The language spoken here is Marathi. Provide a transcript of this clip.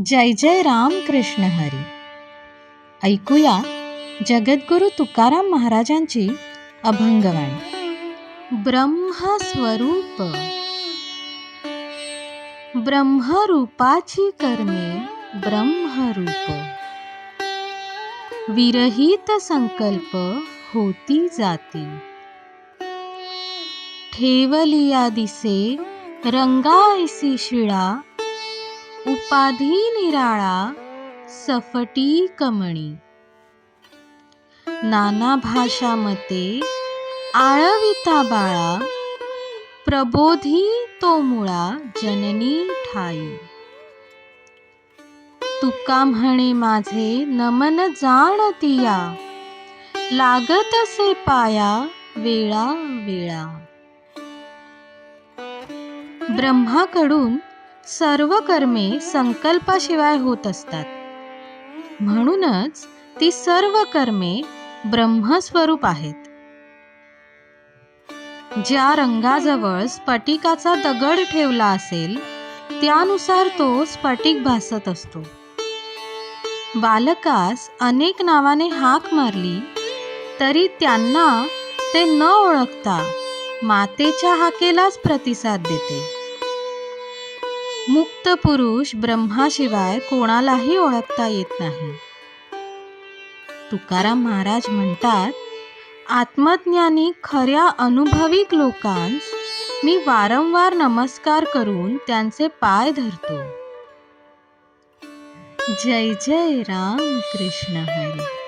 जय जय राम कृष्ण हरी. ऐकूया जगद्गुरु तुकाराम महाराजांची अभंगवाणी ब्रह्मस्वरूप. ब्रह्मरूपाची कर्मे ब्रह्मरूप. विरहित संकल्प होती जाती. ठेवलिया दिसे रंगायसी शिळा उपाधी निराळा सफटी कमणी. नाना भाषा मते आळविता बाळा प्रबोधी तो मुळा जननी ठाई. तुका म्हणे माझे नमन जाणतिया लागत असे पाया वेळा वेळा ब्रह्माकडून सर्व कर्मे संकल्पाशिवाय होत असतात. म्हणूनच ती सर्व कर्मे ब्रह्मस्वरूप आहेत. ज्या रंगाजवळ स्फटिकाचा दगड ठेवला असेल त्यानुसार तो स्फटिक भासत असतो. बालकास अनेक नावाने हाक मारली तरी त्यांना ते न ओळखता मातेच्या हाकेलाच प्रतिसाद देते. मुक्त पुरुष ब्रह्माशिवाय कोणालाही ओळखता येत नाही. तुकाराम महाराज म्हणतात आत्मज्ञानी खऱ्या अनुभविक लोकांस मी वारंवार नमस्कार करून त्यांचे पाय धरतो. जय जय राम कृष्ण हरी.